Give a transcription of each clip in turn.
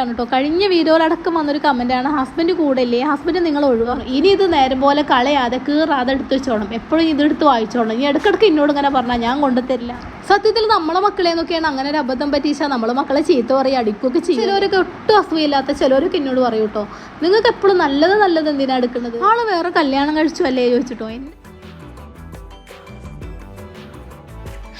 ആണ് കേട്ടോ. കഴിഞ്ഞ വീഡിയോയിലടക്കം വന്നൊരു കമന്റാണ് ഹസ്ബൻഡ് കൂടെ ഇല്ലേ ഹസ്ബൻഡ് നിങ്ങൾ ഒഴിവാക്കും ഇനി ഇത് നേരം പോലെ കളയാതെ കീറാതെ എടുത്ത് വെച്ചോണം. എപ്പോഴും ഇതെടുത്ത് വായിച്ചോണം. ഇനി ഇടയ്ക്കിടയ്ക്ക് എന്നോട് ഇങ്ങനെ പറഞ്ഞാൽ ഞാൻ കൊണ്ടുതരില്ല. സത്യത്തിൽ നമ്മളെ മക്കളെ നോക്കിയാണ് അങ്ങനെ ഒരു അബദ്ധം പറ്റിച്ചാൽ നമ്മളെ മക്കളെ ചീത്ത പറയും അടിക്കുകയൊക്കെ ചെയ്യും. ചിലവരൊക്കെ ഒട്ടും അസുഖമില്ലാത്ത ചിലവരൊക്കെ എന്നോട് പറയും കേട്ടോ. നിങ്ങൾക്ക് എപ്പോഴും നല്ലത് നല്ലത് എന്തിനാണ് എടുക്കുന്നത്? ആൾ വേറെ കല്യാണം കഴിച്ചു അല്ലേ? ചോദിച്ചിട്ടോ. എന്നെ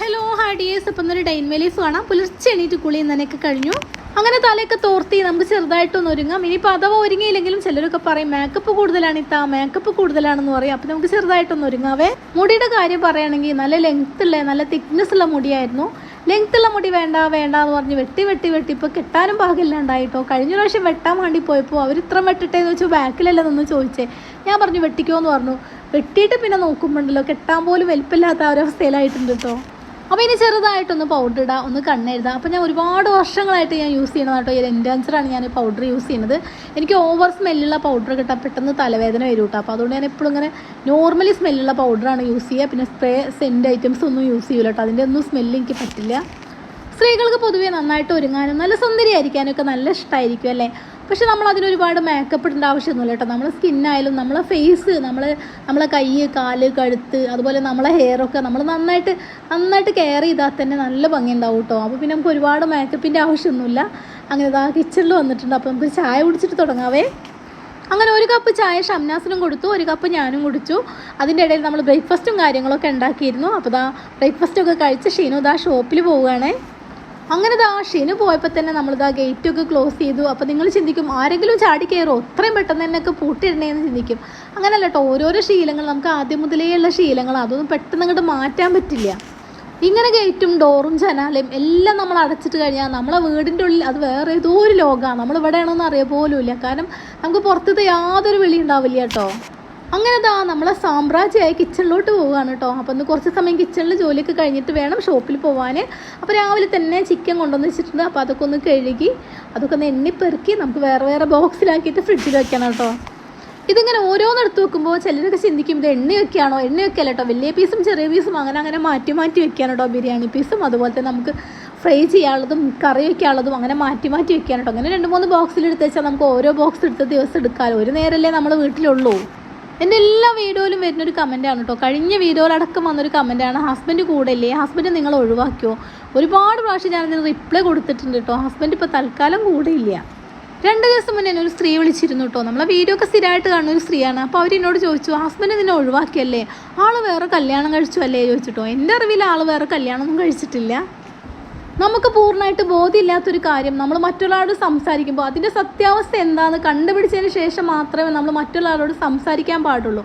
ഹലോ ഹാഡിയേഴ്സ് ഇപ്പം ഒരു ഡൈൻമേലീസ് കാണാം. പുലർച്ചെ എണീറ്റ് കുളി കഴിഞ്ഞു. അങ്ങനെ തലയൊക്കെ തോർത്തി നമുക്ക് ചെറുതായിട്ടൊന്ന് ഒരുങ്ങാം. ഇനിയിപ്പോൾ അഥവാ ഒരുങ്ങിയില്ലെങ്കിലും ചിലരൊക്കെ പറയും മേക്കപ്പ് കൂടുതലാണ് ഇത്താ മേക്കപ്പ് കൂടുതലാണെന്ന് പറയും. അപ്പം നമുക്ക് ചെറുതായിട്ടൊന്ന് ഒരുങ്ങാവേ. മുടിയുടെ കാര്യം പറയുകയാണെങ്കിൽ നല്ല ലെങ്ത് ഉള്ള നല്ല തിക്നെസ് ഉള്ള മുടിയായിരുന്നു. ലെങ്ത് ഉള്ള മുടി വേണ്ട വേണ്ട എന്ന് പറഞ്ഞ് വെട്ടി വെട്ടി വെട്ടി ഇപ്പോൾ കെട്ടാനും പാകില്ലാണ്ടായിട്ടോ കഴിഞ്ഞ പ്രാവശ്യം വെട്ടാൻ വേണ്ടി പോയപ്പോൾ അവർ ഇത്ര വെട്ടിട്ടേന്ന് വെച്ചാൽ ബാക്കിലല്ലേ നിന്ന് ചോദിച്ചേ. ഞാൻ പറഞ്ഞു വെട്ടിക്കോ എന്ന് പറഞ്ഞു. വെട്ടിയിട്ട് പിന്നെ നോക്കുമ്പോണ്ടല്ലോ കെട്ടാൻ പോലും വലിപ്പില്ലാത്ത ഒരവസ്ഥയിലായിട്ടുണ്ട് കേട്ടോ അപ്പോൾ ഇനി ചെറുതായിട്ടൊന്ന് പൗഡർ ഇടുക ഒന്ന് കണ്ണെഴുതാം. അപ്പോൾ ഞാൻ ഒരുപാട് വർഷങ്ങളായിട്ട് ഞാൻ യൂസ് ചെയ്യണത് കേട്ടോ ഈ എൻഡാൻസറാണ് ഞാൻ പൗഡർ യൂസ് ചെയ്യുന്നത്. എനിക്ക് ഓവർ സ്മെല്ലുള്ള പൗഡർ കിട്ടാൻ പെട്ടെന്ന് തലവേദന വരും കേട്ടോ. അപ്പോൾ അതുകൊണ്ട് ഞാൻ എപ്പോഴും ഇങ്ങനെ നോർമലി സ്മെല്ലുള്ള പൗഡറാണ് യൂസ് ചെയ്യുക. പിന്നെ സ്പ്രേ സെന്റ് ഐറ്റംസ് ഒന്നും യൂസ് ചെയ്യില്ല കേട്ടോ. അതിന്റെ ഒന്നും സ്മെല്ല് എനിക്ക് പറ്റില്ല. സ്ത്രീകൾക്ക് പൊതുവേ നന്നായിട്ട് ഒരുങ്ങാനും നല്ല സുന്ദരിയായിരിക്കാനൊക്കെ നല്ല ഇഷ്ടമായിരിക്കും അല്ലേ? പക്ഷെ നമ്മൾ അതിന് ഒരുപാട് മേക്കപ്പ് ഇടേണ്ട ആവശ്യമൊന്നുമില്ല കേട്ടോ. നമ്മളെ സ്കിന്നായാലും നമ്മളെ ഫേസ് നമ്മൾ നമ്മളെ കൈ കാൽ കഴുത്ത് അതുപോലെ നമ്മളെ ഹെയറൊക്കെ നമ്മൾ നന്നായിട്ട് നന്നായിട്ട് കെയർ ചെയ്താൽ തന്നെ നല്ല ഭംഗി ഉണ്ടാവും കേട്ടോ. അപ്പോൾ പിന്നെ നമുക്ക് ഒരുപാട് മേക്കപ്പിന്റെ ആവശ്യമൊന്നുമില്ല. അങ്ങനെ ഇതാ കിച്ചണിൽ വന്നിട്ടുണ്ട്. അപ്പോൾ നമുക്ക് ചായ കുടിച്ചിട്ട് തുടങ്ങാവേ. അങ്ങനെ ഒരു കപ്പ് ചായ ഷംനാസിനും കൊടുത്തു ഒരു കപ്പ് ഞാനും കുടിച്ചു. അതിന്റെ ഇടയിൽ നമ്മൾ ബ്രേക്ക്ഫാസ്റ്റും കാര്യങ്ങളൊക്കെ ഉണ്ടാക്കിയിരുന്നു. അപ്പോൾ ഇതാ ബ്രേക്ക്ഫാസ്റ്റൊക്കെ കഴിച്ച് ഷീനു ഇതാ ഷോപ്പിൽ പോവുകയാണേ. അങ്ങനെ ദാ ഷീനു പോയപ്പോൾ തന്നെ നമ്മൾ ദാ ഗേറ്റ് ഒക്കെ ക്ലോസ് ചെയ്തു. അപ്പോൾ നിങ്ങൾ ചിന്തിക്കും ആരെങ്കിലും ചാടി കയറോ അത്രയും പെട്ടെന്ന് തന്നെയൊക്കെ പൂട്ടിയിടണേന്ന് ചിന്തിക്കും. അങ്ങനല്ല കേട്ടോ ഓരോരോ ശീലങ്ങൾ നമുക്ക് ആദ്യം മുതലേ ഉള്ള ശീലങ്ങൾ അതൊന്നും പെട്ടെന്ന് അങ്ങോട്ട് മാറ്റാൻ പറ്റില്ല. ഇങ്ങനെ ഗേറ്റും ഡോറും ജനാലയും എല്ലാം നമ്മൾ അടച്ചിട്ട് കഴിഞ്ഞാൽ നമ്മളെ വീടിന്റെ ഉള്ളിൽ അത് വേറെ ഏതോ ഒരു ലോകമാണ് നമ്മൾ ഇവിടെയാണോ എന്ന് അറിയ ഇല്ല കാരണം നമുക്ക് പുറത്തത്തെ യാതൊരു വിളി ഉണ്ടാവില്ല കേട്ടോ അങ്ങനെ ദാ നമ്മളെ സാമ്രാജ്യമായി കിച്ചണിലോട്ട് പോവുകയാണ് കേട്ടോ. അപ്പോൾ ഒന്ന് കുറച്ച് സമയം കിച്ചണിൽ ജോലിയൊക്കെ കഴിഞ്ഞിട്ട് വേണം ഷോപ്പിൽ പോകാൻ അപ്പോൾ രാവിലെ തന്നെ ചിക്കൻ കൊണ്ടുവന്ന് വെച്ചിട്ടുണ്ട്. അപ്പോൾ അതൊക്കെ ഒന്ന് കഴുകി അതൊക്കെ ഒന്ന് എണ്ണിപ്പെറുക്കി നമുക്ക് വേറെ വേറെ ബോക്സിലാക്കിയിട്ട് ഫ്രിഡ്ജിൽ വെക്കണം കേട്ടോ. ഇതിങ്ങനെ ഓരോന്നെടുത്ത് വെക്കുമ്പോൾ ചിലരൊക്കെ ചിന്തിക്കും ഇത് എണ്ണയൊക്കെയാണോ വെക്കുകയാണോ? എണ്ണ വെക്കല്ല കേട്ടോ. വലിയ പീസും ചെറിയ പീസും അങ്ങനെ അങ്ങനെ മാറ്റി മാറ്റി വെക്കാണ് കേട്ടോ ബിരിയാണി പീസും അതുപോലെ തന്നെ നമുക്ക് ഫ്രൈ ചെയ്യാനുള്ളതും കറി വെക്കാനുള്ളതും അങ്ങനെ മാറ്റി മാറ്റി വെക്കാൻ കേട്ടോ. അങ്ങനെ രണ്ട് മൂന്ന് ബോക്സിൽ എടുത്ത് വെച്ചാൽ നമുക്ക് ഓരോ ബോക്സ് എടുത്ത് ദിവസം എടുക്കാമല്ലോ ഒരു നേരമല്ലേ നമ്മൾ വീട്ടിലുള്ളൂ. എന്റെ എല്ലാ വീഡിയോയിലും വരുന്നൊരു കമന്റാണ് കേട്ടോ കഴിഞ്ഞ വീഡിയോയിലടക്കം വന്നൊരു കമന്റാണ് ഹസ്ബൻഡ് കൂടെ ഇല്ലേ ഹസ്ബൻഡ് നിങ്ങൾ ഒഴിവാക്കിയോ? ഒരുപാട് പ്രാവശ്യം ഞാനതിന് റിപ്ലൈ കൊടുത്തിട്ടുണ്ട് കേട്ടോ ഹസ്ബൻഡ് ഇപ്പോൾ തൽക്കാലം കൂടെ ഇല്ല രണ്ട് ദിവസം മുന്നേ ഒരു സ്ത്രീ വിളിച്ചിരുന്നു കേട്ടോ നമ്മളെ വീഡിയോ ഒക്കെ സ്ഥിരമായിട്ട് കാണുന്ന ഒരു സ്ത്രീയാണ്. അപ്പോൾ അവരെന്നോട് ചോദിച്ചു ഹസ്ബൻഡ് നിന്നെ ഒഴിവാക്കിയല്ലേ? ആൾ വേറെ കല്യാണം കഴിച്ചു അല്ലേ? ചോദിച്ചിട്ടോ എന്റെ അറിവിൽ ആൾ വേറെ കല്യാണമൊന്നും കഴിച്ചിട്ടില്ല. നമുക്ക് പൂർണമായിട്ട് ബോധ്യമില്ലാത്തൊരു കാര്യം. നമ്മൾ മറ്റൊരാളോട് സംസാരിക്കുമ്പോൾ അതിന്റെ സത്യാവസ്ഥ എന്താണെന്ന് കണ്ടുപിടിച്ചതിന് ശേഷം മാത്രമേ നമ്മൾ മറ്റൊരാളോട് സംസാരിക്കാൻ പാടുള്ളൂ.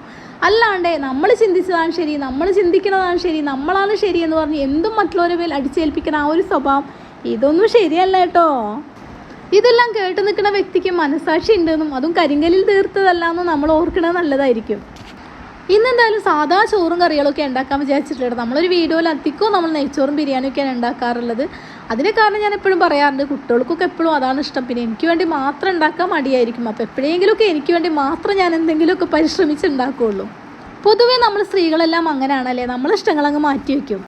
അല്ലാണ്ട് നമ്മൾ ചിന്തിച്ചതാണ് ശരി നമ്മൾ ചിന്തിക്കുന്നതാണ് ശരി നമ്മളാണ് ശരി എന്ന് പറഞ്ഞ് എന്തും മറ്റുള്ളവരെ മേൽ അടിച്ചേൽപ്പിക്കുന്ന ആ ഒരു സ്വഭാവം ഇതൊന്നും ശരിയല്ല കേട്ടോ. ഇതെല്ലാം കേട്ട് നിൽക്കുന്ന വ്യക്തിക്ക് മനസാക്ഷി ഉണ്ടെന്നും അതും കരിങ്കലിൽ തീർത്തതല്ല എന്നും നമ്മൾ ഓർക്കണത് നല്ലതായിരിക്കും. ഇന്നെന്തായാലും സാധാ ചോറും കറികളൊക്കെ ഉണ്ടാക്കാൻ വിചാരിച്ചിട്ടുണ്ട് നമ്മളൊരു വീഡിയോയിൽ അധികവും നമ്മൾ നെയ്ച്ചോറും ബിരിയാണിയൊക്കെയാണ് ഉണ്ടാക്കാറുള്ളത്. അതിന് കാരണം ഞാൻ എപ്പോഴും പറയാറുണ്ട് കുട്ടികൾക്കൊക്കെ എപ്പോഴും അതാണ് ഇഷ്ടം. പിന്നെ എനിക്ക് വേണ്ടി മാത്രം ഉണ്ടാക്കാൻ മടിയായിരിക്കും. അപ്പോൾ എപ്പോഴെങ്കിലുമൊക്കെ എനിക്ക് വേണ്ടി മാത്രം ഞാൻ എന്തെങ്കിലുമൊക്കെ പരിശ്രമിച്ച് ഉണ്ടാക്കുകയുള്ളൂ പൊതുവേ നമ്മൾ സ്ത്രീകളെല്ലാം അങ്ങനെയാണല്ലേ? നമ്മളിഷ്ടങ്ങളങ്ങ് മാറ്റി വയ്ക്കും.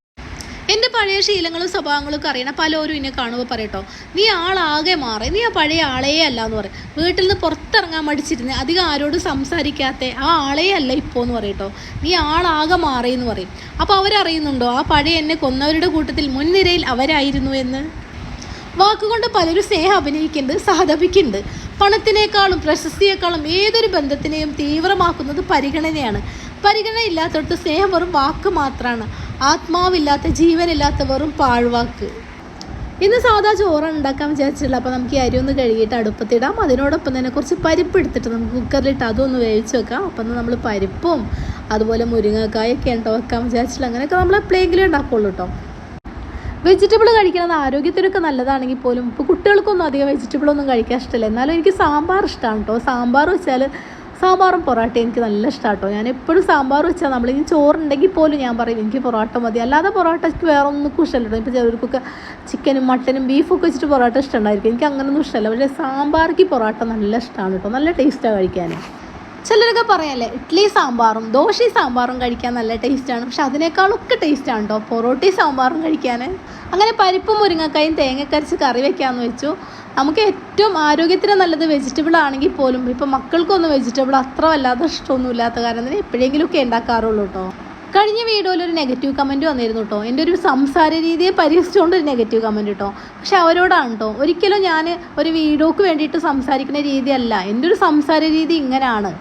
എന്റെ പഴയ ശീലങ്ങളും സ്വഭാവങ്ങളും ഒക്കെ അറിയണം പലരും എന്നെ കാണുമ്പോൾ പറയട്ടോ നീ ആളാകെ മാറി നീ ആ പഴയ ആളേ അല്ല എന്ന് പറയും. വീട്ടിൽ നിന്ന് പുറത്തിറങ്ങാൻ മടിച്ചിരുന്ന് അധികം ആരോടും സംസാരിക്കാത്ത ആ ആളേ അല്ല ഇപ്പോൾ എന്ന് പറയട്ടോ നീ ആളാകെ മാറി എന്ന് പറയും. അപ്പോൾ അവരറിയുന്നുണ്ടോ ആ പഴയ എന്നെ കൊന്നവരുടെ കൂട്ടത്തിൽ മുൻനിരയിൽ അവരായിരുന്നു എന്ന്? വാക്കുകൊണ്ട് പലരും സ്നേഹം അഭിനയിക്കുന്നുണ്ട് സഹതപിക്കുന്നുണ്ട് പണത്തിനേക്കാളും പ്രശസ്തിയേക്കാളും ഏതൊരു ബന്ധത്തിനെയും തീവ്രമാക്കുന്നത് പരിഗണനയാണ്. പരിഗണന ഇല്ലാത്തടത്ത് സ്നേഹം വെറും വാക്ക് മാത്രമാണ് ആത്മാവില്ലാത്ത ജീവനില്ലാത്ത വെറും പാഴ്വാക്ക്. ഇന്ന് സാധാ ചോറാണ് ഉണ്ടാക്കാൻ വിചാരിച്ചിട്ടില്ല അപ്പോൾ നമുക്ക് ഈ അരി ഒന്ന് കഴുകിയിട്ട് അടുപ്പത്തിടാം. അതിനോടൊപ്പം തന്നെ കുറച്ച് പരിപ്പ് എടുത്തിട്ട് നമുക്ക് കുക്കറിലിട്ട് അതൊന്ന് വേവിച്ച് വെക്കാം. അപ്പം നമ്മൾ പരിപ്പും അതുപോലെ മുരിങ്ങക്കായൊക്കെ ഉണ്ടോ വെക്കാൻ വിചാരിച്ചില്ല അങ്ങനെയൊക്കെ നമ്മൾ എപ്പോഴെങ്കിലും ഉണ്ടാക്കുള്ളൂ കേട്ടോ വെജിറ്റബിൾ കഴിക്കുന്നത് ആരോഗ്യത്തിനൊക്കെ നല്ലതാണെങ്കിൽ പോലും ഇപ്പോൾ കുട്ടികൾക്കൊന്നും അധികം വെജിറ്റബിൾ ഒന്നും കഴിക്കാൻ ഇഷ്ടമില്ല. എന്നാലും എനിക്ക് സാമ്പാർ ഇഷ്ടമാണ് കേട്ടോ സാമ്പാർ വെച്ചാൽ സാമ്പാറും പൊറോട്ട എനിക്ക് നല്ല ഇഷ്ടമാട്ടോ ഞാൻ എപ്പോഴും സാമ്പാർ വെച്ചാൽ നമ്മൾ ഇനി ചോറുണ്ടെങ്കിൽ പോലും ഞാൻ പറയും എനിക്ക് പൊറോട്ട മതി. അല്ലാതെ പൊറോട്ടയ്ക്ക് വേറെ ഒന്നും ഇഷ്ടമല്ലോ ഇപ്പോൾ ചിലർക്കൊക്കെ ചിക്കനും മട്ടനും ബീഫൊക്കെ വെച്ചിട്ട് പൊറോട്ട ഇഷ്ടമുണ്ടായിരിക്കും. എനിക്ക് അങ്ങനൊന്നും ഇഷ്ടമല്ല. പക്ഷേ സാമ്പാർക്ക് പൊറോട്ട നല്ല ഇഷ്ടമാണ് കേട്ടോ. നല്ല ടേസ്റ്റാണ് കഴിക്കാൻ ചിലരൊക്കെ പറയല്ലേ ഇഡ്ഡലി സാമ്പാറും ദോശ സാമ്പാറും കഴിക്കാൻ നല്ല ടേസ്റ്റാണ്. പക്ഷെ അതിനേക്കാളൊക്കെ ടേസ്റ്റാണ് കേട്ടോ. പൊറോട്ടയും സാമ്പാറും കഴിക്കാൻ അങ്ങനെ പരിപ്പും മുരിങ്ങക്കായും തേങ്ങക്കരച്ച് കറി വെക്കാമെന്ന് വെച്ചു. നമുക്ക് ഏറ്റവും ആരോഗ്യത്തിന് നല്ലത് വെജിറ്റബിൾ ആണെങ്കിൽ പോലും ഇപ്പം മക്കൾക്കൊന്നും വെജിറ്റബിൾ അത്ര വല്ലാതെ ഇഷ്ടമൊന്നും ഇല്ലാത്ത കാരണം തന്നെ എപ്പോഴെങ്കിലുമൊക്കെ ഉണ്ടാക്കാറുള്ളൂ കേട്ടോ കഴിഞ്ഞ വീഡിയോയിൽ ഒരു നെഗറ്റീവ് കമന്റ് വന്നിരുന്നു കേട്ടോ എന്റെ ഒരു സംസാര രീതിയെ പരിഹസിച്ചുകൊണ്ട് ഒരു നെഗറ്റീവ് കമന്റ് കേട്ടോ പക്ഷെ അവരോടാണ് കേട്ടോ ഒരിക്കലും ഞാൻ ഒരു വീഡിയോക്ക് വേണ്ടിയിട്ട് സംസാരിക്കുന്ന രീതിയല്ല. എന്റെ ഒരു സംസാര രീതി ഇങ്ങനെയാണ്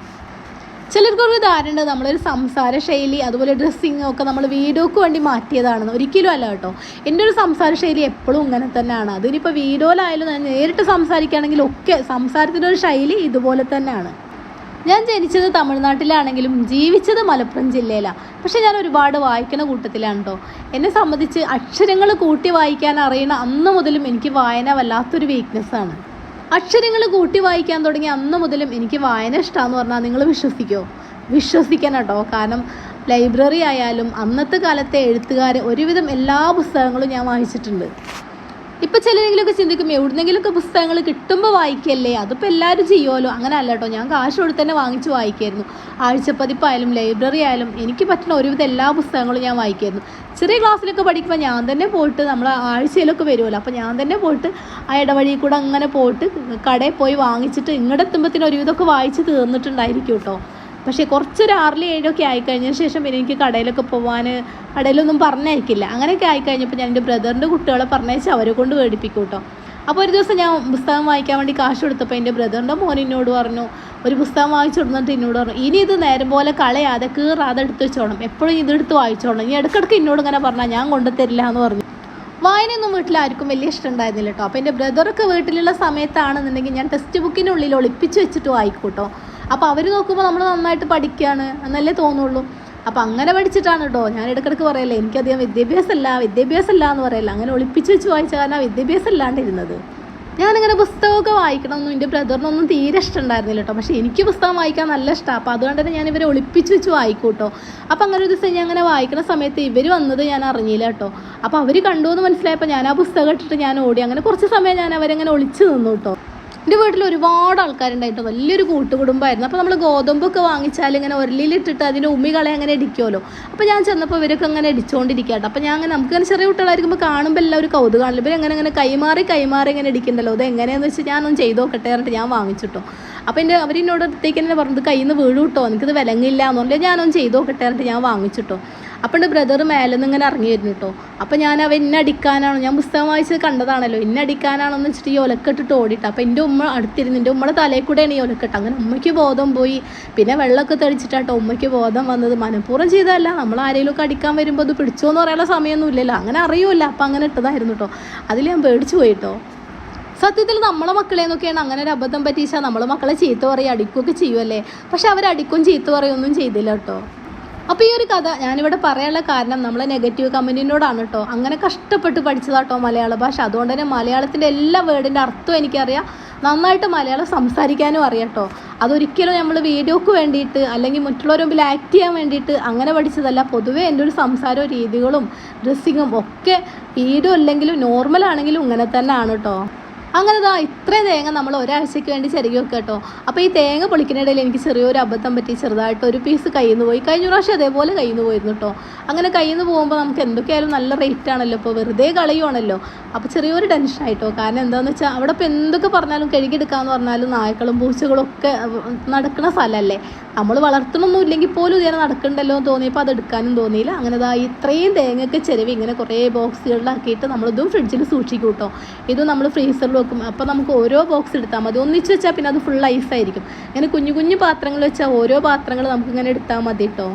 ചിലർക്കൊരു ധാരണ നമ്മളൊരു സംസാര ശൈലി അതുപോലെ ഡ്രസ്സിങ് ഒക്കെ നമ്മൾ വീഡിയോക്ക് വേണ്ടി മാറ്റിയതാണെന്ന് ഒരിക്കലും അല്ല കേട്ടോ. എന്റെ ഒരു സംസാര ശൈലി എപ്പോഴും ഇങ്ങനെ തന്നെയാണ്. അതിനിപ്പോൾ വീഡിയോയിലായാലും ഞാൻ നേരിട്ട് സംസാരിക്കുകയാണെങ്കിലും ഒക്കെ സംസാരത്തിന്റെ ഒരു ശൈലി ഇതുപോലെ തന്നെയാണ്. ഞാൻ ജനിച്ചത് തമിഴ്നാട്ടിലാണെങ്കിലും ജീവിച്ചത് മലപ്പുറം ജില്ലയിലാണ് പക്ഷേ ഞാൻ ഒരുപാട് വായിക്കുന്ന കൂട്ടത്തിലാണ് കേട്ടോ. എന്നെ സംബന്ധിച്ച് അക്ഷരങ്ങൾ കൂട്ടി വായിക്കാൻ അറിയണ അന്ന് മുതലും എനിക്ക് വായന വല്ലാത്തൊരു വീക്ക്നെസ്സാണ് അക്ഷരങ്ങൾ കൂട്ടി വായിക്കാൻ തുടങ്ങി അന്ന് മുതലും എനിക്ക് വായന ഇഷ്ടമാണെന്ന് പറഞ്ഞാൽ നിങ്ങൾ വിശ്വസിക്കുമോ വിശ്വസിക്കണം കേട്ടോ കാരണം ലൈബ്രറി ആയാലും അന്നത്തെ കാലത്തെ എഴുത്തുകാരെ ഒരുവിധം എല്ലാ പുസ്തകങ്ങളും ഞാൻ വായിച്ചിട്ടുണ്ട്. ഇപ്പം ചിലരെങ്കിലുമൊക്കെ ചിന്തിക്കും എവിടുന്നെങ്കിലുമൊക്കെ പുസ്തകങ്ങൾ കിട്ടുമ്പോൾ വായിക്കല്ലേ? അതിപ്പോൾ എല്ലാവരും ചെയ്യുമല്ലോ അങ്ങനെ അല്ല കേട്ടോ. ഞാൻ കാശ് കൊടുത്ത് തന്നെ വാങ്ങിച്ച് വായിക്കായിരുന്നു. ആഴ്ചപ്പതിപ്പായാലും ലൈബ്രറി ആയാലും എനിക്ക് പറ്റുന്ന ഒരുവിധം എല്ലാ പുസ്തകങ്ങളും ഞാൻ വായിക്കായിരുന്നു. ചെറിയ ക്ലാസ്സിലൊക്കെ പഠിക്കുമ്പോൾ ഞാൻ തന്നെ പോയിട്ട് നമ്മൾ ആഴ്ചയിലൊക്കെ വരുമല്ലോ അപ്പോൾ ഞാൻ തന്നെ പോയിട്ട് ആ ഇടവഴി കൂടെ അങ്ങനെ പോയിട്ട് കടയിൽ പോയി വാങ്ങിച്ചിട്ട് ഇങ്ങോട്ട് എത്തുമ്പോഴത്തേനും ഒരുവിധമൊക്കെ വായിച്ച് തീർന്നിട്ടുണ്ടായിരിക്കും കേട്ടോ. പക്ഷേ കുറച്ചൊരു ആറിൽ ഏഴൊക്കെ ആയിക്കഴിഞ്ഞ ശേഷം പിന്നെ എനിക്ക് കടയിലൊക്കെ പോകാൻ കടയിലൊന്നും പറഞ്ഞയക്കില്ല. അങ്ങനെയൊക്കെ ആയിക്കഴിഞ്ഞപ്പോൾ ഞാൻ എന്റെ ബ്രദറിന്റെ കുട്ടികളെ പറഞ്ഞയച്ച് അവരെ കൊണ്ട് മേടിപ്പിക്കും കേട്ടോ. അപ്പോൾ ഒരു ദിവസം ഞാൻ പുസ്തകം വായിക്കാൻ വേണ്ടി കാശ് കൊടുത്തപ്പോൾ എന്റെ ബ്രദറിന്റെ മോൻ എന്നോട് പറഞ്ഞു ഒരു പുസ്തകം വായിച്ചു കൊടുത്തിട്ട് എന്നോട് പറഞ്ഞു ഇനി ഇത് നേരം പോലെ കളയാതെ കീറാതെ എടുത്ത് വെച്ചോണം. എപ്പോഴും ഇതെടുത്ത് വായിച്ചോണം. ഇനി ഇടയ്ക്കിടയ്ക്ക് എന്നോട് ഇങ്ങനെ പറഞ്ഞാൽ ഞാൻ കൊണ്ടുതരില്ല എന്ന് പറഞ്ഞു. വായനയൊന്നും വീട്ടിൽ ആർക്കും വലിയ ഇഷ്ടം ഉണ്ടായിരുന്നില്ല കേട്ടോ. അപ്പോൾ എന്റെ ബ്രദറൊക്കെ വീട്ടിലുള്ള സമയത്താണെന്നുണ്ടെങ്കിൽ ഞാൻ ടെക്സ്റ്റ് ബുക്കിനുള്ളിൽ ഒളിപ്പിച്ച് വെച്ചിട്ട് വായിക്കും കേട്ടോ. അപ്പോൾ അവർ നോക്കുമ്പോൾ നമ്മൾ നന്നായിട്ട് പഠിക്കുകയാണ് എന്നല്ലേ തോന്നുള്ളൂ. അപ്പോൾ അങ്ങനെ പഠിച്ചിട്ടാണ് കേട്ടോ ഞാൻ ഇടയ്ക്കിടയ്ക്ക് പറയല്ലേ എനിക്കധികം വിദ്യാഭ്യാസമല്ല വിദ്യാഭ്യാസമല്ല എന്ന് പറയല്ല. അങ്ങനെ ഒളിപ്പിച്ച് വെച്ച് വായിച്ച കാരണം വിദ്യാഭ്യാസം ഇല്ലാണ്ടിരുന്നത് ഞാനിങ്ങനെ പുസ്തകമൊക്കെ വായിക്കണമെന്നും എന്റെ ബ്രദറിനൊന്നും തീരെ ഇഷ്ടമുണ്ടായിരുന്നില്ല കേട്ടോ പക്ഷേ എനിക്ക് പുസ്തകം വായിക്കാൻ നല്ല ഇഷ്ടമാണ് അപ്പോൾ അതുകൊണ്ട് തന്നെ ഞാൻ ഇവരെ ഒളിപ്പിച്ച് വെച്ച് വായിക്കും കേട്ടോ അപ്പോൾ അങ്ങനെ ഒരു ദിവസം ഞാൻ അങ്ങനെ വായിക്കുന്ന സമയത്ത് ഇവർ വന്നത് ഞാൻ അറിഞ്ഞില്ല കേട്ടോ അപ്പോൾ അവർ കണ്ടു എന്ന് മനസ്സിലായപ്പോൾ ഞാൻ ആ പുസ്തകം ഇട്ടിട്ട് ഞാൻ ഓടി. അങ്ങനെ കുറച്ച് സമയം ഞാൻ അവരങ്ങനെ ഒളിച്ചു നിന്നു കേട്ടോ എന്റെ വീട്ടിൽ ഒരുപാട് ആൾക്കാരുണ്ടായിട്ട് വലിയൊരു കൂട്ടുകുടുംബമായിരുന്നു അപ്പോൾ നമ്മൾ ഗോതമ്പൊക്കെ വാങ്ങിച്ചാൽ ഇങ്ങനെ ഒരലിലിട്ടിട്ട് അതിന്റെ ഉമ്മികളെ അങ്ങനെ ഇടിക്കുമല്ലോ അപ്പോൾ ഞാൻ ചെന്നപ്പോൾ ഇവരൊക്കെ അങ്ങനെ ഇടിച്ചുകൊണ്ടിരിക്കട്ടോ അപ്പോൾ ഞാൻ അങ്ങനെ നമുക്ക് അങ്ങനെ ചെറിയ കുട്ടികളായിരിക്കുമ്പോൾ കാണുമ്പോൾ എല്ലാം ഒരു കൗതുകമാണല്ലോ. ഇവർ എങ്ങനെ അങ്ങനെ കൈമാറി കൈമാറി ഇങ്ങനെ ഇടിക്കണ്ടല്ലോ. അത് എങ്ങനെയാണെന്ന് വെച്ചാൽ ഞാനൊന്ന് ചെയ്ത് നോക്കട്ടെ പറഞ്ഞിട്ട് ഞാൻ വാങ്ങിച്ചിട്ടോ അപ്പോൾ എന്റെ അവരെന്നോട് അടുത്തേക്ക് തന്നെ പറഞ്ഞത് കയ്യിൽ നിന്ന് വീഴും കേട്ടോ എനിക്കിത് വിലങ്ങില്ല എന്ന് പറഞ്ഞാൽ ഞാനൊന്ന് ചെയ്ത് നോക്കട്ടെ പറഞ്ഞിട്ട് ഞാൻ വാങ്ങിച്ചിട്ടോ അപ്പോൾ ബ്രദർ മേലെ നിന്ന് ഇങ്ങനെ ഇറങ്ങി വരുന്നു കേട്ടോ അപ്പോൾ ഞാൻ അവ എന്നെ അടിക്കാനാണോ ഞാൻ പുസ്തകം വായിച്ച് കണ്ടതാണല്ലോ. എന്നെ അടിക്കാനാണോന്ന് വെച്ചിട്ട് ഈ ഒലക്കെട്ടിട്ട് ഓടിയിട്ട് അപ്പോൾ എന്റെ ഉമ്മ അടുത്തിരുന്നു. എന്റെ ഉമ്മയുടെ തലയിൽ കൂടെയാണ് ഈ ഒലക്കെട്ട്. അങ്ങനെ ഉമ്മയ്ക്ക് ബോധം പോയി. പിന്നെ വെള്ളമൊക്കെ തെളിച്ചിട്ടാട്ടോ ഉമ്മയ്ക്ക് ബോധം വന്നത്. മനഃപൂർവം ചെയ്തതല്ല. നമ്മൾ ആരെങ്കിലുമൊക്കെ അടിക്കാൻ വരുമ്പോൾ അത് പിടിച്ചോന്ന് പറയാനുള്ള സമയമൊന്നും ഇല്ലല്ലോ. അങ്ങനെ അറിയൂല അപ്പം അങ്ങനെ ഇട്ടതായിരുന്നു കേട്ടോ അതിൽ ഞാൻ പേടിച്ചു പോയി കേട്ടോ സത്യത്തിൽ നമ്മളെ മക്കളെ എന്നൊക്കെയാണ് അങ്ങനെ ഒരു അബദ്ധം പറ്റിച്ചാൽ നമ്മളെ മക്കളെ ചീത്ത പറയും അടിക്കുകയൊക്കെ ചെയ്യുമല്ലേ പക്ഷെ അവർ ചീത്ത പറയുകയൊന്നും ചെയ്തില്ല കേട്ടോ അപ്പോൾ ഈ ഒരു കഥ ഞാനിവിടെ പറയാനുള്ള കാരണം നമ്മളെ നെഗറ്റീവ് കമന്റിനോടാണ് കേട്ടോ അങ്ങനെ കഷ്ടപ്പെട്ട് പഠിച്ചതാട്ടോ മലയാള ഭാഷ. അതുകൊണ്ട് തന്നെ മലയാളത്തിന്റെ എല്ലാ വേർഡിന്റെ അർത്ഥം എനിക്കറിയാം. നന്നായിട്ട് മലയാളം സംസാരിക്കാനും അറിയാം അതൊരിക്കലും നമ്മൾ വീഡിയോക്ക് വേണ്ടിയിട്ട് അല്ലെങ്കിൽ മറ്റുള്ളവരെ മുമ്പിൽ ആക്ട് ചെയ്യാൻ വേണ്ടിയിട്ട് അങ്ങനെ പഠിച്ചതല്ല. പൊതുവേ എന്റെ ഒരു സംസാരവും രീതികളും ഡ്രസ്സിങ്ങും ഒക്കെ വീഡിയോ അല്ലെങ്കിലും നോർമൽ ആണെങ്കിലും ഇങ്ങനെ തന്നെ ആണ് കേട്ടോ അങ്ങനെ ദാ ഇത്രയും തേങ്ങ നമ്മൾ ഒരാഴ്ചയ്ക്ക് വേണ്ടി ചിരകി വെക്കുക കേട്ടോ അപ്പോൾ ഈ തേങ്ങ പൊളിക്കുന്നിടയിൽ എനിക്ക് ചെറിയൊരു അബദ്ധം പറ്റി. ചെറുതായിട്ട് ഒരു പീസ് കയ്യിൽ നിന്ന് പോയി. കഴിഞ്ഞ പ്രാവശ്യം അതേപോലെ കയ്യിൽ നിന്ന് പോയിരുന്നു കേട്ടോ അങ്ങനെ കയ്യിൽ നിന്ന് പോകുമ്പോൾ നമുക്ക് എന്തൊക്കെയായാലും നല്ല റേറ്റ് ആണല്ലോ. ഇപ്പോൾ വെറുതെ കളയുവാണല്ലോ. അപ്പോൾ ചെറിയൊരു ടെൻഷൻ ആയിട്ടോ കാരണം എന്താണെന്ന് വെച്ചാൽ അവിടെ ഇപ്പോൾ എന്തൊക്കെ പറഞ്ഞാലും കഴുകിയെടുക്കാമെന്ന് പറഞ്ഞാലും നായ്ക്കളും പൂച്ചകളും ഒക്കെ നടക്കുന്ന സ്ഥലമല്ലേ നമ്മൾ വളർത്തണമൊന്നും ഇല്ലെങ്കിൽ പോലും ഇതിനെ നടക്കണ്ടല്ലോ എന്ന് തോന്നിയപ്പോൾ അത് എടുക്കാനും തോന്നിയില്ല. അങ്ങനെ ദാ ഇത്രയും തേങ്ങയൊക്കെ ചെരുവി ഇങ്ങനെ കുറേ ബോക്സുകളിലാക്കിയിട്ട് നമ്മളിതും ഫ്രിഡ്ജിൽ സൂക്ഷിക്കും കേട്ടോ ഇതും നമ്മൾ ഫ്രീസറിൽ വെക്കും അപ്പോൾ നമുക്ക് ഓരോ ബോക്സ് എടുത്താൽ മതി. ഒന്നിച്ച് വെച്ചാൽ പിന്നെ അത് ഫുൾ ഐസായിരിക്കും അങ്ങനെ കുഞ്ഞു കുഞ്ഞു പാത്രങ്ങൾ വെച്ചാൽ ഓരോ പാത്രങ്ങൾ നമുക്കിങ്ങനെ എടുത്താൽ മതി കേട്ടോ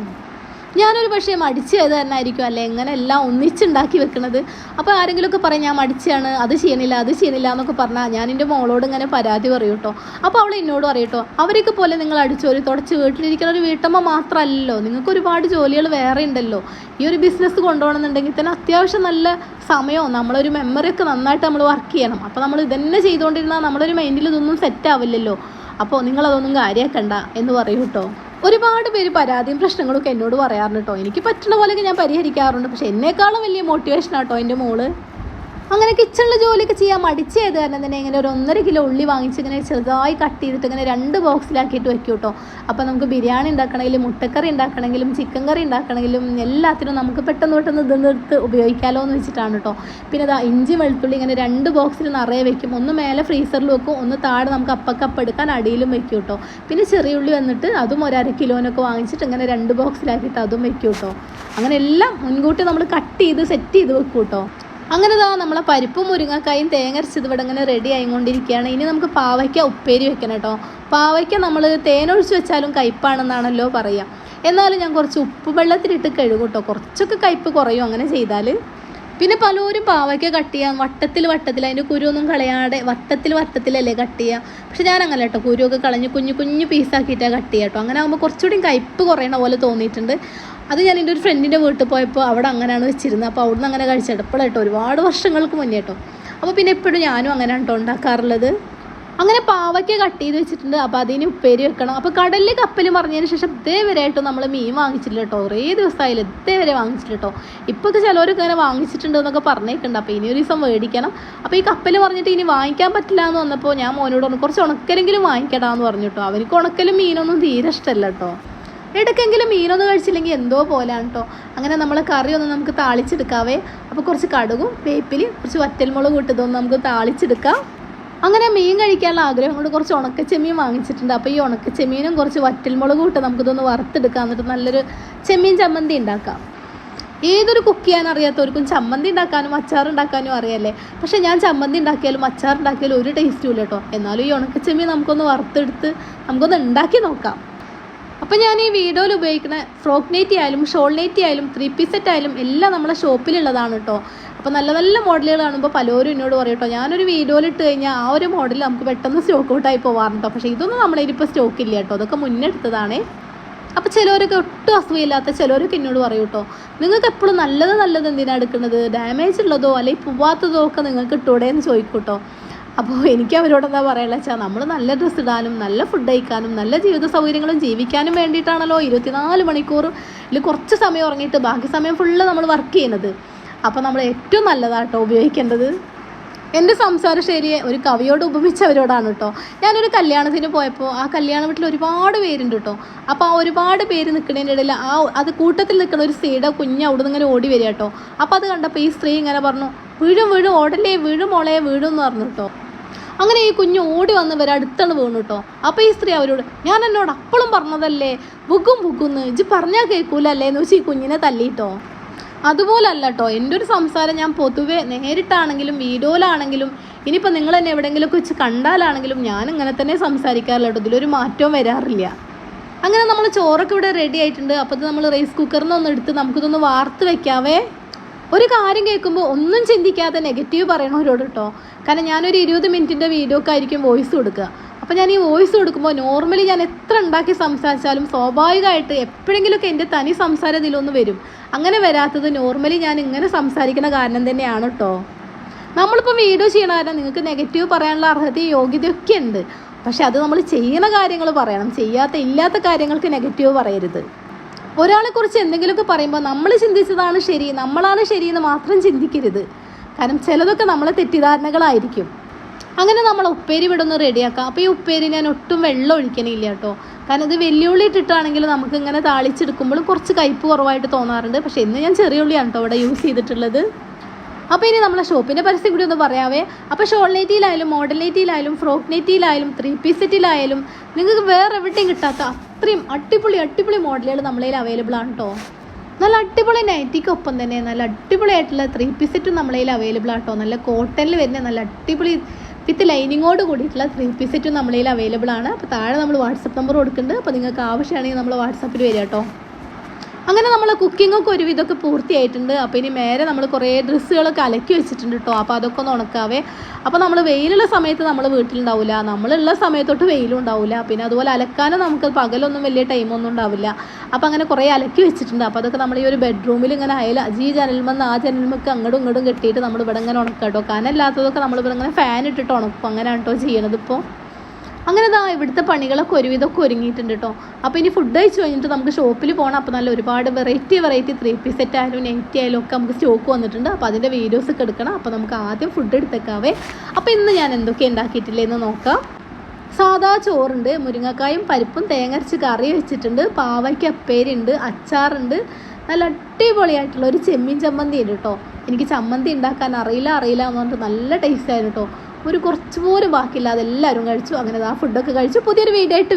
ഞാനൊരു പക്ഷേ മടിച്ച് ചെയ്ത് തന്നെ ആയിരിക്കും അല്ലേ? എങ്ങനെ എല്ലാം ഒന്നിച്ചുണ്ടാക്കി വെക്കുന്നത് അപ്പോൾ ആരെങ്കിലുമൊക്കെ പറയും ഞാൻ മടിച്ചാണ് അത് ചെയ്യണില്ല അത് ചെയ്യണില്ല എന്നൊക്കെ പറഞ്ഞാൽ ഞാൻ എന്റെ മോളോട് ഇങ്ങനെ പരാതി പറയും കേട്ടോ. അപ്പോൾ അവൾ എന്നോട് പറയും കേട്ടോ അവരൊക്കെ പോലെ നിങ്ങൾ അടിച്ചോരി തുടച്ച് വീട്ടിലിരിക്കുന്ന ഒരു വീട്ടമ്മ മാത്രമല്ലല്ലോ. നിങ്ങൾക്ക് ഒരുപാട് ജോലികൾ വേറെ ഉണ്ടല്ലോ. ഈ ഒരു ബിസിനസ് കൊണ്ടുപോകണമെന്നുണ്ടെങ്കിൽ തന്നെ അത്യാവശ്യം നല്ല സമയവും നമ്മളൊരു മെമ്മറി ഒക്കെ നന്നായിട്ട് നമ്മൾ വർക്ക് ചെയ്യണം. അപ്പോൾ നമ്മൾ ഇതന്നെ ചെയ്തുകൊണ്ടിരുന്നാൽ നമ്മളൊരു മൈൻഡിൽ ഇതൊന്നും സെറ്റ് ആവില്ലല്ലോ. അപ്പോൾ നിങ്ങളതൊന്നും കാര്യമാക്കണ്ട എന്ന് പറയൂ കേട്ടോ. ഒരുപാട് പേര് പരാതിയും പ്രശ്നങ്ങളൊക്കെ എന്നോട് പറയാറുണ്ട് കേട്ടോ. എനിക്ക് പറ്റുന്ന പോലെയൊക്കെ ഞാൻ പരിഹരിക്കാറുണ്ട്. പക്ഷെ എന്നെക്കാളും വലിയ മോട്ടിവേഷൻ ആട്ടോ എന്റെ മോൾ. അങ്ങനെ കിച്ചണിലെ ജോലിയൊക്കെ ചെയ്യാൻ മടിച്ചത് കാരണം തന്നെ ഇങ്ങനെ ഒരു ഒന്നര കിലോ ഉള്ളി വാങ്ങിച്ച് ഇങ്ങനെ ചെറുതായി കട്ട് ചെയ്തിട്ട് ഇങ്ങനെ രണ്ട് ബോക്സിലാക്കിയിട്ട് വെക്കും കേട്ടോ അപ്പോൾ നമുക്ക് ബിരിയാണി ഉണ്ടാക്കണമെങ്കിലും മുട്ടക്കറി ഉണ്ടാക്കണമെങ്കിലും ചിക്കൻ കറി ഉണ്ടാക്കണമെങ്കിലും എല്ലാത്തിനും നമുക്ക് പെട്ടെന്ന് പെട്ടെന്ന് ഇത് നിർത്ത് ഉപയോഗിക്കാമല്ലോ എന്ന് വെച്ചിട്ടാണ് കേട്ടോ പിന്നെ ഇതാ ഇഞ്ചി വെളുത്തുള്ളി ഇങ്ങനെ രണ്ട് ബോക്സിൽ നിറയെ വെക്കും. ഒന്ന് മേലെ ഫ്രീസറിൽ വെക്കും ഒന്ന് താഴെ നമുക്ക് അപ്പക്കപ്പ് എടുക്കാൻ അടിയിലും വെക്കും കേട്ടോ പിന്നെ ചെറിയ ഉള്ളി വന്നിട്ട് അതും ഒരു അര കിലോനൊക്കെ വാങ്ങിച്ചിട്ട് ഇങ്ങനെ രണ്ട് ബോക്സിലാക്കിയിട്ട് അതും വെക്കും കേട്ടോ അങ്ങനെ എല്ലാം മുൻകൂട്ടി നമ്മൾ കട്ട് ചെയ്ത് സെറ്റ് ചെയ്ത് വെക്കും കേട്ടോ അങ്ങനെ ഇതാ നമ്മളെ പരിപ്പും മുരിങ്ങക്കായും തേങ്ങ അരച്ചത് ഇവിടെ ഇങ്ങനെ റെഡി ആയിക്കൊണ്ടിരിക്കുകയാണ്. ഇനി നമുക്ക് പാവയ്ക്ക ഉപ്പേരി വെക്കണം കേട്ടോ പാവയ്ക്ക നമ്മൾ തേനൊഴിച്ച് വെച്ചാലും കയ്പ്പാണെന്നാണല്ലോ പറയുക എന്നാലും ഞാൻ കുറച്ച് ഉപ്പ് വെള്ളത്തിലിട്ട് കഴുകും കേട്ടോ കുറച്ചൊക്കെ കയ്പ്പ് കുറയും അങ്ങനെ ചെയ്താൽ പിന്നെ പലരും പാവയ്ക്ക കട്ട് ചെയ്യാം. വട്ടത്തിൽ വട്ടത്തിൽ അതിന്റെ കുരുവൊന്നും കളയാതെ വട്ടത്തിൽ വട്ടത്തിലല്ലേ കട്ട് ചെയ്യുക പക്ഷെ ഞാൻ അങ്ങനെ കേട്ടോ കുരുവൊക്കെ കളഞ്ഞ് കുഞ്ഞു കുഞ്ഞു പീസാക്കിയിട്ടാണ് കട്ട് ചെയ്യാം കേട്ടോ അങ്ങനെ ആകുമ്പോൾ കുറച്ചുകൂടി കയ്പ്പ് കുറയണ പോലെ തോന്നിയിട്ടുണ്ട്. അത് ഞാൻ എന്റെ ഒരു ഫ്രണ്ടിന്റെ വീട്ടിൽ പോയപ്പോൾ അവിടെ അങ്ങനെയാണ് വെച്ചിരുന്നത്. അപ്പോൾ അവിടുന്ന് അങ്ങനെ കഴിച്ചത്. എപ്പോഴായിട്ടോ ഒരുപാട് വർഷങ്ങൾക്ക് മുന്നേ കേട്ടോ. അപ്പോൾ പിന്നെ എപ്പോഴും ഞാനും അങ്ങനെയാണ് കേട്ടോ ഉണ്ടാക്കാറുള്ളത്. അങ്ങനെ പാവയ്ക്ക കട്ട് ചെയ്ത് വെച്ചിട്ടുണ്ട്. അപ്പോൾ അതിന് ഉപ്പേരി വെക്കണം. അപ്പോൾ കടലിൽ കപ്പൽ മറിഞ്ഞതിന് ശേഷം ഇതേവരെയായിട്ടും നമ്മൾ മീൻ വാങ്ങിച്ചില്ല കേട്ടോ. കുറേ ദിവസമായില്ല ഇതേവരെ വാങ്ങിച്ചില്ല കേട്ടോ. ഇപ്പോഴത്തെ ചിലവരൊക്കെ അങ്ങനെ വാങ്ങിച്ചിട്ടുണ്ട് എന്നൊക്കെ പറഞ്ഞേക്കുണ്ട് അപ്പോൾ ഇനി ഒരു ദിവസം മേടിക്കണം. അപ്പോൾ ഈ കപ്പൽ പറഞ്ഞിട്ട് ഇനി വാങ്ങിക്കാൻ പറ്റില്ല എന്ന് വന്നപ്പോൾ ഞാൻ മോനോട് പറഞ്ഞു കുറച്ച് ഉണക്കലെങ്കിലും വാങ്ങിക്കടാന്ന് പറഞ്ഞു കേട്ടോ. അവർക്ക് ഉണക്കലും മീനൊന്നും തീരെ ഇഷ്ടമല്ല കേട്ടോ. ഇടയ്ക്കെങ്കിലും മീനൊന്നും കഴിച്ചില്ലെങ്കിൽ എന്തോ പോലെയാണ് കേട്ടോ അങ്ങനെ നമ്മൾ കറിയൊന്നും നമുക്ക് താളിച്ചെടുക്കാവേ. അപ്പോൾ കുറച്ച് കടുകും വേപ്പിലും കുറച്ച് വറ്റൽമുളകും ഇട്ടതൊന്ന് നമുക്ക് താളിച്ചെടുക്കാം. അങ്ങനെ മീൻ കഴിക്കാനുള്ള ആഗ്രഹം കൊണ്ട് കുറച്ച് ഉണക്കച്ചെമ്മീൻ വാങ്ങിച്ചിട്ടുണ്ട്. അപ്പോൾ ഈ ഉണക്കച്ചെമ്മീനും കുറച്ച് വറ്റൽമുളകും ഇട്ട് നമുക്കിതൊന്ന് വറുത്തെടുക്കാം. എന്നിട്ട് നല്ലൊരു ചെമ്മീൻ ചമ്മന്തി ഉണ്ടാക്കാം. ഏതൊരു കുക്ക് ചെയ്യാൻ അറിയാത്തവർക്കും ചമ്മന്തി ഉണ്ടാക്കാനും അച്ചാർ ഉണ്ടാക്കാനും അറിയാല്ലേ? പക്ഷേ ഞാൻ ചമ്മന്തി ഉണ്ടാക്കിയാലും അച്ചാർ ഉണ്ടാക്കിയാലും ഒരു ടേസ്റ്റും ഇല്ല കേട്ടോ എന്നാലും ഈ ഉണക്കച്ചെമ്മീൻ നമുക്കൊന്ന് വറുത്തെടുത്ത് നമുക്കൊന്ന് ഉണ്ടാക്കി നോക്കാം. അപ്പോൾ ഞാൻ ഈ വീഡിയോയിൽ ഉപയോഗിക്കുന്ന ഫ്രോക്ക് നെറ്റി ആയാലും ഷോൾ നെറ്റി ആയാലും ത്രീ പീസ് സെറ്റ് ആയാലും എല്ലാം നമ്മുടെ ഷോപ്പിലുള്ളതാണ് കേട്ടോ അപ്പോൾ നല്ല നല്ല മോഡലുകൾ കാണുമ്പോൾ പലരും എന്നോട് പറയും കേട്ടോ ഞാനൊരു വീഡിയോയിൽ ഇട്ട് കഴിഞ്ഞാൽ ആ ഒരു മോഡൽ നമുക്ക് പെട്ടെന്ന് സ്റ്റോക്ക് ഔട്ടായി പോകാറുണ്ടോ പക്ഷേ ഇതൊന്നും നമ്മളതിലിപ്പോൾ സ്റ്റോക്ക് ഇല്ല കേട്ടോ അതൊക്കെ മുന്നേ എടുത്തതാണേ. അപ്പോൾ ചിലവരൊക്കെ ഒട്ടും അസുഖമില്ലാത്ത ചിലവരൊക്കെ എന്നോട് പറയും കേട്ടോ നിങ്ങൾക്ക് എപ്പോഴും നല്ലത് നല്ലത് എന്തിനാണ് എടുക്കുന്നത്? ഡാമേജ് ഉള്ളതോ അല്ലെങ്കിൽ പോവാത്തതോ ഒക്കെ നിങ്ങൾക്ക് ഇട്ടൂടെ? എന്ന് ചോദിക്കും കേട്ടോ അപ്പോൾ എനിക്ക് അവരോട് എന്താ പറയുക വെച്ചാൽ നമ്മൾ നല്ല ഡ്രസ്സ് ഇടാനും നല്ല ഫുഡ് കഴിക്കാനും നല്ല ജീവിത സൗകര്യങ്ങളും ജീവിക്കാനും വേണ്ടിയിട്ടാണല്ലോ ഇരുപത്തിനാല് മണിക്കൂറിൽ കുറച്ച് സമയം ഉറങ്ങിയിട്ട് ബാക്കി സമയം ഫുള്ള് നമ്മൾ വർക്ക് ചെയ്യുന്നത്. അപ്പോൾ നമ്മൾ ഏറ്റവും നല്ലതാട്ടോ ഉപയോഗിക്കേണ്ടത്. എന്റെ സംസാര ശൈലിയെ ഒരു കവിയോട് ഉപമിച്ചവരോടാണ് കേട്ടോ ഞാനൊരു കല്യാണത്തിന് പോയപ്പോൾ ആ കല്യാണ വീട്ടിൽ ഒരുപാട് പേരുണ്ട് കേട്ടോ അപ്പോൾ ആ ഒരുപാട് പേര് നിൽക്കുന്നതിന്റെ ഇടയിൽ ആ അത് കൂട്ടത്തിൽ നിൽക്കുന്ന ഒരു സ്ത്രീയുടെ കുഞ്ഞ് അവിടെ നിന്ന് ഇങ്ങനെ ഓടി വരിക കേട്ടോ അപ്പോൾ അത് കണ്ടപ്പോൾ ഈ സ്ത്രീ ഇങ്ങനെ പറഞ്ഞു വീഴും വീഴും ഓടല്ലേ വീഴും മോളെ വീഴും എന്ന് പറഞ്ഞു കേട്ടോ അങ്ങനെ ഈ കുഞ്ഞ് ഓടി വന്ന് വരെ അടുത്താണ് വീണു കേട്ടോ അപ്പോൾ ഈ സ്ത്രീ അവരോട് ഞാൻ എന്നോട് അപ്പോഴും പറഞ്ഞതല്ലേ? ബുക്കും ബുക്കുന്ന് ഇജ് പറഞ്ഞാൽ കേൾക്കൂലല്ലേ എന്ന് വെച്ച് ഈ കുഞ്ഞിനെ തല്ലിട്ടോ അതുപോലല്ല കേട്ടോ എന്റെ ഒരു സംസാരം ഞാൻ പൊതുവെ നേരിട്ടാണെങ്കിലും വീഡിയോയിലാണെങ്കിലും ഇനിയിപ്പോൾ നിങ്ങൾ എന്നെ എവിടെയെങ്കിലുമൊക്കെ വെച്ച് കണ്ടാലാണെങ്കിലും ഞാൻ ഇങ്ങനെ തന്നെ സംസാരിക്കാറില്ല കേട്ടോ ഇതിലൊരു മാറ്റവും വരാറില്ല. അങ്ങനെ നമ്മൾ ചോറൊക്കെ ഇവിടെ റെഡി ആയിട്ടുണ്ട്. അപ്പോൾ നമ്മൾ റൈസ് കുക്കറിൽ നിന്ന് ഒന്ന് എടുത്ത് നമുക്കിതൊന്ന് വാർത്ത് വെക്കാവേ. ഒരു കാര്യം കേൾക്കുമ്പോൾ ഒന്നും ചിന്തിക്കാതെ നെഗറ്റീവ് പറയണവരോട് കേട്ടോ കാരണം ഞാനൊരു ഇരുപത് മിനിറ്റിന്റെ വീഡിയോക്ക് ആയിരിക്കും വോയിസ് കൊടുക്കുക. അപ്പോൾ ഞാൻ ഈ വോയിസ് കൊടുക്കുമ്പോൾ നോർമലി ഞാൻ എത്ര ഉണ്ടാക്കി സംസാരിച്ചാലും സ്വാഭാവികമായിട്ട് എപ്പോഴെങ്കിലുമൊക്കെ എന്റെ തനി സംസാരം ഇതിലൊന്ന് വരും. അങ്ങനെ വരാത്തത് നോർമലി ഞാൻ ഇങ്ങനെ സംസാരിക്കുന്ന കാരണം തന്നെയാണ് കേട്ടോ നമ്മളിപ്പോൾ വീഡിയോ ചെയ്യണ കാരണം നിങ്ങൾക്ക് നെഗറ്റീവ് പറയാനുള്ള അർഹതയും യോഗ്യതയൊക്കെ ഉണ്ട് പക്ഷെ അത് നമ്മൾ ചെയ്യുന്ന കാര്യങ്ങൾ പറയണം. ചെയ്യാത്ത ഇല്ലാത്ത കാര്യങ്ങൾക്ക് നെഗറ്റീവ് പറയരുത്. ഒരാളെ കുറിച്ച് എന്തെങ്കിലുമൊക്കെ പറയുമ്പോൾ നമ്മൾ ചിന്തിച്ചതാണ് ശരി നമ്മളാണ് ശരി എന്ന് മാത്രം ചിന്തിക്കരുത്. കാരണം ചിലതൊക്കെ നമ്മളെ തെറ്റിദ്ധാരണകളായിരിക്കും. അങ്ങനെ നമ്മൾ ഉപ്പേരി ഇവിടെ ഒന്ന് റെഡിയാക്കാം. അപ്പോൾ ഈ ഉപ്പേരി ഞാൻ ഒട്ടും വെള്ളം ഒഴിക്കണില്ല കേട്ടോ. കാരണം ഇത് വെല്ലുള്ളി ഇട്ടിട്ടാണെങ്കിൽ നമുക്ക് ഇങ്ങനെ താളിച്ചെടുക്കുമ്പോൾ കുറച്ച് കയ്പ്പ് കുറവായിട്ട് തോന്നാറുണ്ട്. പക്ഷേ ഇന്ന് ഞാൻ ചെറിയ ഉള്ളിയാണ് കേട്ടോ ഇവിടെ യൂസ് ചെയ്തിട്ടുള്ളത്. അപ്പോൾ ഇനി നമ്മളെ ഷോപ്പിന്റെ പരസ്യം കൂടി ഒന്ന് പറയാവേ. അപ്പോൾ ഷോൾ നെറ്റിയിലായാലും മോഡൽ നെറ്റിയിലായാലും ഫ്രോക്ക് നെറ്റിയിലായാലും ത്രീ പീസ് സെറ്റിലായാലും നിങ്ങൾക്ക് വേറെ എവിടെയും കിട്ടാത്ത അത്രയും അടിപൊളി അടിപൊളി മോഡലുകൾ നമ്മളതിൽ അവൈലബിൾ ആണ് കേട്ടോ നല്ല അടിപൊളി നൈറ്റിക്കൊപ്പം തന്നെ നല്ല അടിപൊളിയായിട്ടുള്ള ത്രീ പീസ് സെറ്റും നമ്മളതിൽ അവൈലബിൾ ആട്ടോ നല്ല കോട്ടണിൽ വരുന്ന നല്ല അടിപൊളി വിത്ത് ലൈനിങ്ങോട് കൂടിയിട്ടുള്ള ത്രീ പീസ് സെറ്റും നമ്മളതിൽ അവൈലബിൾ ആണ്. അപ്പോൾ താഴെ നമ്മൾ വാട്സപ്പ് നമ്പർ കൊടുക്കുന്നുണ്ട്. അപ്പോൾ നിങ്ങൾക്ക് ആവശ്യമാണെങ്കിൽ നമ്മൾ വാട്സപ്പിൽ വരിക കേട്ടോ അങ്ങനെ നമ്മൾ കുക്കിങ്ങൊക്കെ ഒരുവിധമൊക്കെ പൂർത്തിയായിട്ടുണ്ട്. അപ്പോൾ ഇനി നേരെ നമ്മൾ കുറേ ഡ്രസ്സുകളൊക്കെ അലക്കി വെച്ചിട്ടുണ്ട് കേട്ടോ അപ്പോൾ അതൊക്കെ ഒന്ന് ഉണക്കാവേ. അപ്പോൾ നമ്മൾ വെയിലുള്ള സമയത്ത് നമ്മൾ വീട്ടിലുണ്ടാവില്ല നമ്മളുള്ള സമയത്തൊട്ട് വെയിലും ഉണ്ടാവില്ല പിന്നെ അതുപോലെ അലക്കാനും നമുക്ക് പകലൊന്നും വലിയ ടൈമൊന്നും ഉണ്ടാവില്ല. അപ്പോൾ അങ്ങനെ കുറേ അലക്കി വെച്ചിട്ടുണ്ട്. അപ്പോൾ അതൊക്കെ നമ്മൾ ഈ ഒരു ബെഡ്റൂമിൽ ഇങ്ങനെ അയൽ ഈ ജനൽമെന്ന് ആ ജനൽമൊക്കെ അങ്ങോട്ടും ഇങ്ങോട്ടും കെട്ടിയിട്ട് നമ്മൾ ഇവിടെ ഇങ്ങനെ ഉണക്കാം കേട്ടോ കനല്ലാത്തതൊക്കെ നമ്മൾ ഇവിടെ ഇങ്ങനെ ഫാൻ ഇട്ടിട്ട് ഉണക്കും. അങ്ങനെയാണ് കേട്ടോ ചെയ്യണത് ഇപ്പോൾ അങ്ങനെ ഇതാ ഇവിടുത്തെ പണികളൊക്കെ ഒരുവിധമൊക്കെ ഒരുങ്ങിയിട്ടുണ്ട് കേട്ടോ. അപ്പോൾ ഇനി ഫുഡ് കഴിച്ച് കഴിഞ്ഞിട്ട് നമുക്ക് ഷോപ്പിൽ പോകണം അപ്പോൾ നല്ല ഒരുപാട് variety variety three piece set ആയാലും നൈറ്റി ആയാലും ഒക്കെ നമുക്ക് സ്റ്റോക്ക് വന്നിട്ടുണ്ട്. അപ്പോൾ അതിന്റെ വീഡിയോസ് ഒക്കെ എടുക്കണം. അപ്പോൾ നമുക്ക് ആദ്യം ഫുഡ് എടുത്തേക്കാവേ. അപ്പോൾ ഇന്ന് ഞാൻ എന്തൊക്കെ ഉണ്ടാക്കിയിട്ടില്ലെന്ന് നോക്കാം. സാദാ ചോറുണ്ട് മുരിങ്ങക്കായും പരിപ്പും തേങ്ങരച്ച് കറി വെച്ചിട്ടുണ്ട്. പാവയ്ക്ക് അപ്പേരുണ്ട് അച്ചാറുണ്ട്. നല്ല അടിപൊളിയായിട്ടുള്ള ഒരു ചെമ്മീൻ ചമ്മന്തി ഉണ്ട് കേട്ടോ. എനിക്ക് ചമ്മന്തി ഉണ്ടാക്കാൻ അറിയില്ല അറിയില്ല എന്ന് പറഞ്ഞിട്ട് നല്ല ടേസ്റ്റ് ആയിരുന്നു കേട്ടോ. ഒരു കുറച്ച് പോലും ബാക്കിയില്ല അതെല്ലാവരും കഴിച്ചു. അങ്ങനെ ആ ഫുഡൊക്കെ കഴിച്ചു. പുതിയൊരു വീഡിയോ ആയിട്ട്